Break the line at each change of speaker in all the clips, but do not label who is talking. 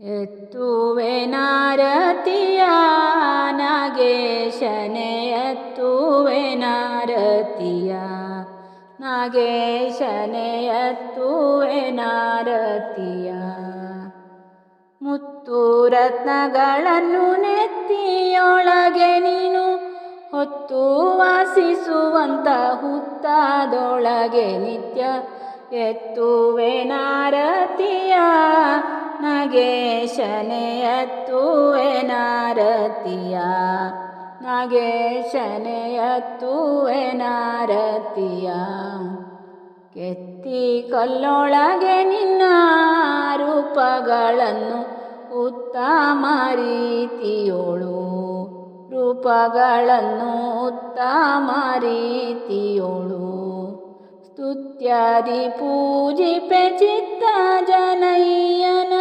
ಎತ್ತುವೆ ನಾರತಿಯ ನಾಗೇಶನೆ, ಎತ್ತುವೆ ನಾರತಿಯ ನಾಗೇಶನೆ, ಎತ್ತುವೆ ನಾರತಿಯ. ಮುತ್ತು ರತ್ನಗಳನ್ನು ನೆತ್ತಿಯೊಳಗೆ ನೀನು ಹೊತ್ತು ವಾಸಿಸುವಂತ ಹುತ್ತಾದೊಳಗೆ ನಿತ್ಯ ಎತ್ತುವೆ ನಾರತಿಯ ನಾಗೇಶನೆ ಎತ್ತುವೆ ನಾರತಿಯ. ನಾಗೇಶನೆಯತ್ತುವೆ ನಾರತಿಯ. ಕೆತ್ತಿ ಕಲ್ಲೊಳಗೆ ನಿನ್ನ ರೂಪಗಳನ್ನು ಉತ್ತಮ ರೀತಿಯೋಳು ರೂಪಗಳನ್ನು ಉತ್ತಮ ರೀತಿಯೋಳು ಸ್ತುತ್ಯಾದಿ ಪೂಜಿಪೆ ಚಿತ್ತ ಜನಯ್ಯನ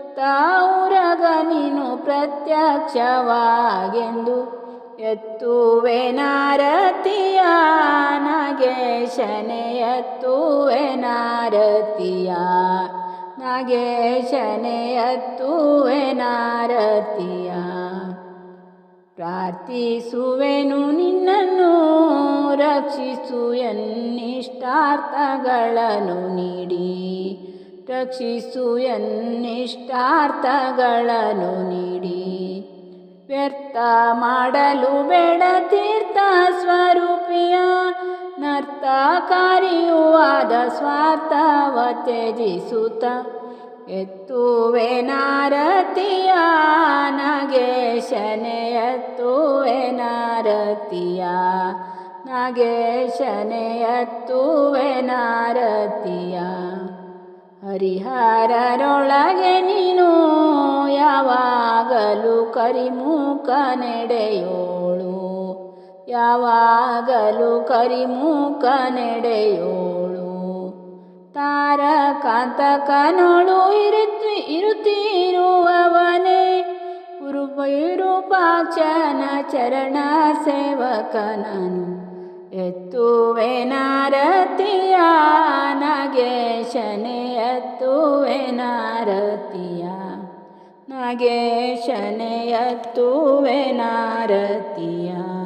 ಹೊತ್ತ ಉರಗ ನೀನು ಪ್ರತ್ಯಕ್ಷವಾಗೆಂದು ಎತ್ತುವೆ ನಾರತಿಯ ನಾಗೇಶನೆ, ಎತ್ತುವೆ ನಾರತಿಯ ನಾಗೇಶನೆ, ಎತ್ತುವೆ ನಾರತಿಯ. ಪ್ರಾರ್ಥಿಸುವೆನು ನಿನ್ನನ್ನು, ರಕ್ಷಿಸು ಎನ್ನಿಷ್ಟಾರ್ಥಗಳನ್ನು ನೀಡಿ. ರಕ್ಷಿಸು ಎನ್ನಿಷ್ಟಾರ್ಥಗಳನ್ನು ನೀಡಿ. ವ್ಯರ್ಥ ಮಾಡಲು ಬೇಡ ತೀರ್ಥ ಸ್ವರೂಪಿಯ ನರ್ತಕಾರಿಯುವಾದ ಸ್ವಾರ್ಥವ ತ್ಯಜಿಸುತ್ತ. ಎತ್ತುವೆ ನಾರತಿಯ ನಾಗೇಶನೆ ಎತ್ತುವೆ ನಾರತಿಯ ನಾಗೇಶನೆ ಎತ್ತುವೆ ನಾರತಿಯ. ಹರಿಹರರೊಳಗೆ ನೀನು ಯಾವಾಗಲೂ ಕರಿಮುಖ ನಡೆಯೋಳು ಯಾವಾಗಲೂ ಕರಿಮುಖ ನಡೆಯೋಳು ತಾರಕಾಂತಕನೋಳು ಇರುತ್ತಿ, ಇರುತ್ತಿರುವವನೇ. ವಿರೂಪಾಕ್ಷನ ಚರಣ ಸೇವಕನನು. ಎತ್ತುವೆ नागे शनय तु नारतिया